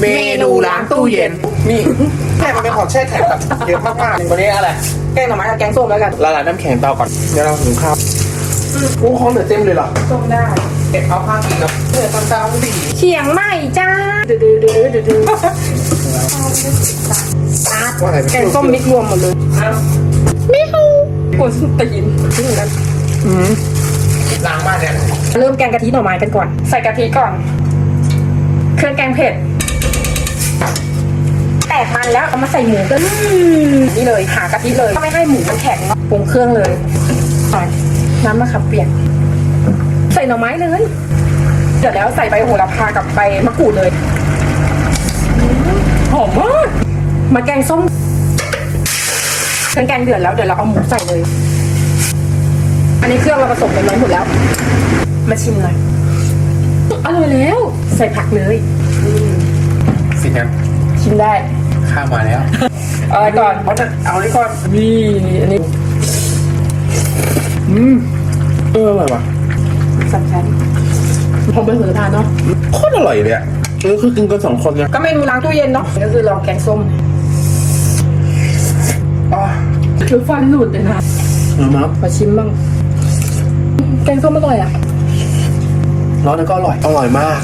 เมนูล้างตู้เย็นนี่แค่มันเป็นของแช่แข็งแบบเยอะมากๆวันนี้อะไร แกงหน่อไม้กับแกงส้มแล้วกันละลายน้ำแข็งเตาก่อน เดี๋ยวเราหุงข้าวโอ้ของเหลือเต็มเลยเหรอ ส้มได้ เก็บเอาผ้ากินกับเพื่อนตอนเช้าดีเชียงใหม่จ้าดืดดืดดืดดืดดืดว่าอะไรแกงส้มมิกรวมหมดเลยมิวกวนส้นตีนทิ้งกันอืมล้างมากเนี่ยเริ่มแกงกะทิหน่อไม้กันก่อน ใส่กะทิก่อน เครื่องแกงเผ็ด แตกมันแล้วเอามาใส่หมูกันนี่เลยหากะทิเลยไม่ให้หมูมันแข็งเนอะปรุงเครื่องเลยใส่น้ำมะขามเปียกใส่หน่อไม้เลยเดี๋ยวแล้วใส่ใบโหระพากับใบมะกรูดเลยหอมมากมาแกงส้มเครื่องแกงเดือดแล้วเดี๋ยวเราเอาหมูใส่เลย อันนี้เครื่องเราผสมกันไว้หมดแล้ว มาชิมหน่อยอร่อยแล้ว ใส่ผักเลยสิงั้นชิม ได้ข้าวมาแล้วเอาอะไรก่อนเอาแต่เอานี่ก่อนนี่อันนี้อืมเอออร่อยว่ะสำคัญผมเป็นหัวทานเนาะโคตรอร่อยเลยอะเออคือกินกันสองคนเนี่ยก็เมนูล้างตู้เย็นเนาะก็คือลองแกงส้มอ๋อคือฟันหลุดเลยนะเอามาขอชิมบ้างแกงส้มอร่อยอะร้อนแล้วก็อร่อยอร่อยมาก